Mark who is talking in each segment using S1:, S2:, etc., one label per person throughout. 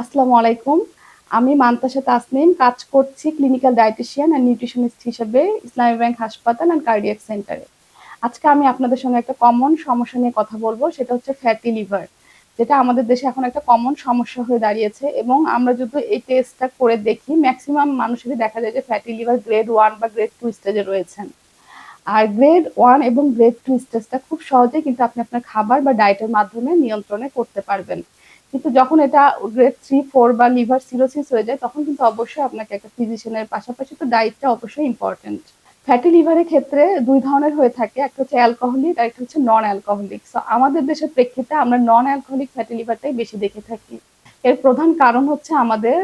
S1: আসসালামু আলাইকুম। আমি মান্তাসা তাসনিম, কাজ করছি ক্লিনিক্যাল ডায়েটিশিয়ান অ্যান্ড নিউট্রিশনিস্ট হিসেবে ইসলামী ব্যাংক হাসপাতাল অ্যান্ড কার্ডিয়াক সেন্টারে আজকে আমি আপনাদের সঙ্গে একটা কমন সমস্যা নিয়ে কথা বলব, সেটা হচ্ছে ফ্যাটি লিভার যেটা আমাদের দেশে এখন একটা কমন সমস্যা হয়ে দাঁড়িয়েছে এবং আমরা যদি এই টেস্টটা করে দেখি ম্যাক্সিমাম মানুষেরই দেখা যায় যে ফ্যাটি লিভার গ্রেড ওয়ান বা গ্রেড টু স্টেজে রয়েছেন। আর গ্রেড ওয়ান এবং গ্রেড টু স্টেজটা খুব সহজে কিন্তু আপনি আপনার খাবার বা ডায়েটের মাধ্যমে নিয়ন্ত্রণে করতে পারবেন। কিন্তু যখন এটা গ্রেড থ্রি ফোর বা লিভার সিরোসিস হয়ে যায়, তখন কিন্তু অবশ্যই আপনাকে একটা ফিজিশিয়ানের পাশাপাশি তো ডায়েটটা অবশ্যই ইম্পর্টেন্ট ফ্যাটি লিভারের ক্ষেত্রে দুই ধরনের হয়ে থাকে, একটা হচ্ছে অ্যালকোহলিক আর একটা হচ্ছে নন অ্যালকোহলিক সো আমাদের দেশের প্রেক্ষিতে আমরা নন অ্যালকোহলিক ফ্যাটি লিভারটাই বেশি দেখে থাকি। এর প্রধান কারণ হচ্ছে আমাদের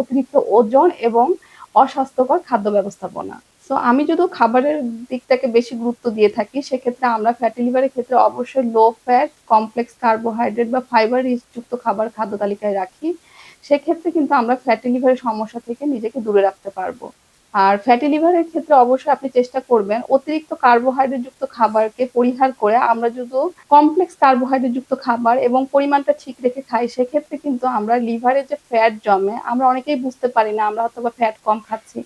S1: অতিরিক্ত ওজন এবং অস্বাস্থ্যকর খাদ্য ব্যবস্থাপনা। সো আমি যদি খাবারের দিকটাকে বেশি গুরুত্ব দিয়ে থাকি, সেক্ষেত্রে আমরা ফ্যাটি লিভারের ক্ষেত্রে অবশ্যই লো ফ্যাট কমপ্লেক্স কার্বোহাইড্রেট বা ফাইবার যুক্ত খাবার খাদ্য তালিকায় রাখি। সেক্ষেত্রে কিন্তু আমরা ফ্যাটি লিভারের সমস্যা থেকে নিজেকে দূরে রাখতে পারব। আর ফ্যাটি লিভারের ক্ষেত্রে অবশ্যই আপনি চেষ্টা করবেন অতিরিক্ত কার্বোহাইড্রেট যুক্ত খাবারকে পরিহার করে আমরা যদি কমপ্লেক্স কার্বোহাইড্রেট যুক্ত খাবার এবং পরিমাণটা ঠিক রেখে খাই, সেক্ষেত্রে কিন্তু আমরা লিভারে যে ফ্যাট জমে, আমরা অনেকেই বুঝতে পারি না, আমরা হয়তো বা ফ্যাট কম খাচ্ছি।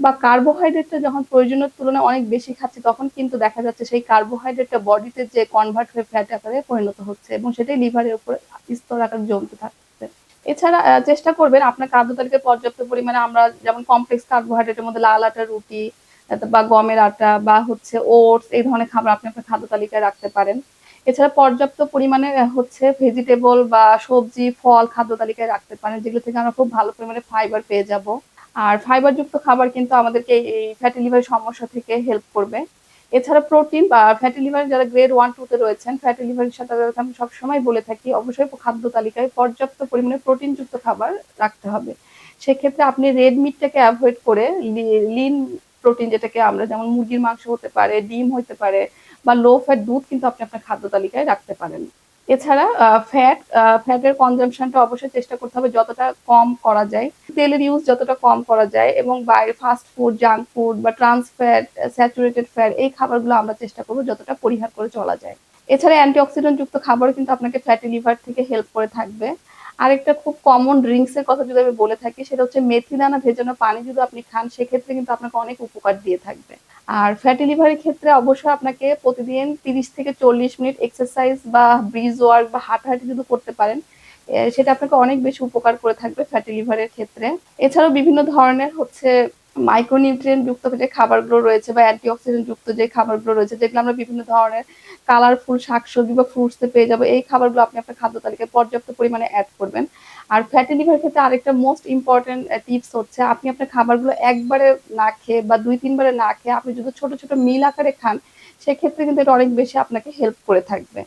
S1: বা কার্বোহাইড্রেটটা যখন প্রয়োজনের তুলনায় অনেক বেশি খাচ্ছি, তখন কিন্তু দেখা যাচ্ছে সেই কার্বোহাইড্রেটটা বডিতে যে কনভার্ট হয়ে ফ্যাট আকারে পরিণত হচ্ছে এবং সেটাই লিভারের উপরে স্তর আকারে জমতে থাকছে। এছাড়া চেষ্টা করবেন আপনার খাদ্য তালিকায় পর্যাপ্ত পরিমাণে আমরা যেমন কমপ্লেক্স কার্বোহাইড্রেটের মধ্যে লাল আটা, রুটি বা গমের আটা বা হচ্ছে ওটস এই ধরনের খাবার আপনি আপনার খাদ্য তালিকায় রাখতে পারেন। এছাড়া পর্যাপ্ত পরিমাণে হচ্ছে ভেজিটেবল বা সবজি, ফল খাদ্য তালিকায় রাখতে পারেন, যেগুলো থেকে আমরা খুব ভালো পরিমাণে ফাইবার পেয়ে যাব। আর ফাইবার যুক্ত খাবার কিন্তু আমাদেরকে এই ফ্যাটি লিভার সমস্যা থেকে হেল্প করবে। এছাড়া প্রোটিন বা ফ্যাটি লিভার যারা গ্রেড ওয়ান টু তে রয়েছেন ফ্যাটি লিভারের সাথে আমি সবসময় বলে থাকি, অবশ্যই খাদ্য তালিকায় পর্যাপ্ত পরিমাণে প্রোটিন যুক্ত খাবার রাখতে হবে। সেক্ষেত্রে আপনি রেড মিটটাকে অ্যাভয়েড করে লিন প্রোটিন যেটাকে আমরা যেমন মুরগির মাংস হতে পারে, ডিম হতে পারে, বা লো ফ্যাট দুধ কিন্তু আপনি আপনার খাদ্য তালিকায় রাখতে পারেন। এছাড়া ফ্যাট ফ্যাটের কনজাম্পশনটা অবশ্যই চেষ্টা করতে হবে যতটা কম করা যায়। তেলের ইউজ যতটা কম করা যায় এবং বাইরে ফাস্ট ফুড জাঙ্ক ফুড বা ট্রান্স ফ্যাট স্যাচুরেটেড ফ্যাট এই খাবারগুলো আমরা চেষ্টা করব যতটা পরিহার করে চলা যায়। এছাড়া অ্যান্টিঅক্সিডেন্ট যুক্ত খাবার কিন্তু আপনাকে ফ্যাটি লিভার থেকে হেল্প করে থাকবে। আরেকটা খুব কমন ড্রিঙ্কস এর কথা যদি আমি বলে থাকি, সেটা হচ্ছে মেথি দানা ভেজানো পানি যদি আপনি খান, সেক্ষেত্রে কিন্তু আপনাকে অনেক উপকার দিয়ে থাকবে। আর ফ্যাটি লিভারের ক্ষেত্রে অবশ্যই আপনাকে প্রতিদিন তিরিশ থেকে চল্লিশ মিনিট এক্সারসাইজ বা ব্রিজ ওয়ার্ক বা হাঁটাহাঁটি যদি করতে পারেন সেটা আপনাকে অনেক বেশি উপকার করে থাকবে ফ্যাটি লিভারের ক্ষেত্রে। এছাড়াও বিভিন্ন ধরনের হচ্ছে মাইক্রোনিউট্রিয়েন্ট যুক্ত যে খাবারগুলো রয়েছে বা অ্যান্টিঅক্সিডেন্ট যুক্ত যে খাবারগুলো রয়েছে, যেগুলো আমরা বিভিন্ন ধরনের কালারফুল শাকসবজি বা ফ্রুটসে পেয়ে যাব, এই খাবারগুলো আপনি আপনার খাদ্য তালিকায় পর্যাপ্ত পরিমাণে অ্যাড করবেন। আর ফ্যাটি লিভার ক্ষেত্রে আরেকটা মোস্ট ইম্পর্টেন্ট টিপস হচ্ছে আপনি আপনার খাবারগুলো একবারে না খেয়ে বা দুই তিনবারে না খেয়ে আপনি যদি ছোট ছোট মিল আকারে খান, সেক্ষেত্রে কিন্তু এটা অনেক বেশি আপনাকে হেল্প করে থাকবে।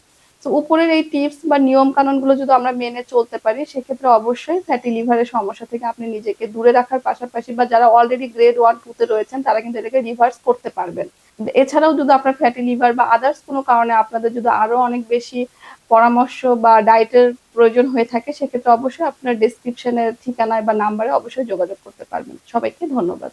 S1: তো উপরের এই টিপস বা নিয়ম কানুনগুলো যদি আমরা মেনে চলতে পারি, সেক্ষেত্রে অবশ্যই ফ্যাটি লিভারের সমস্যা থেকে আপনি নিজেকে দূরে রাখার পাশাপাশি বা যারা অলরেডি গ্রেড ওয়ান টু তে রয়েছেন, তারা কিন্তু এটাকে রিভার্স করতে পারবেন। এছাড়াও যদি আপনার ফ্যাটি লিভার বা আদার্স কোনো কারণে আপনাদের যদি আরও অনেক বেশি পরামর্শ বা ডায়েটের প্রয়োজন হয়ে থাকে, সেক্ষেত্রে অবশ্যই আপনার ডেসক্রিপশনের ঠিকানায় বা নাম্বারে অবশ্যই যোগাযোগ করতে পারবেন। সবাইকে ধন্যবাদ।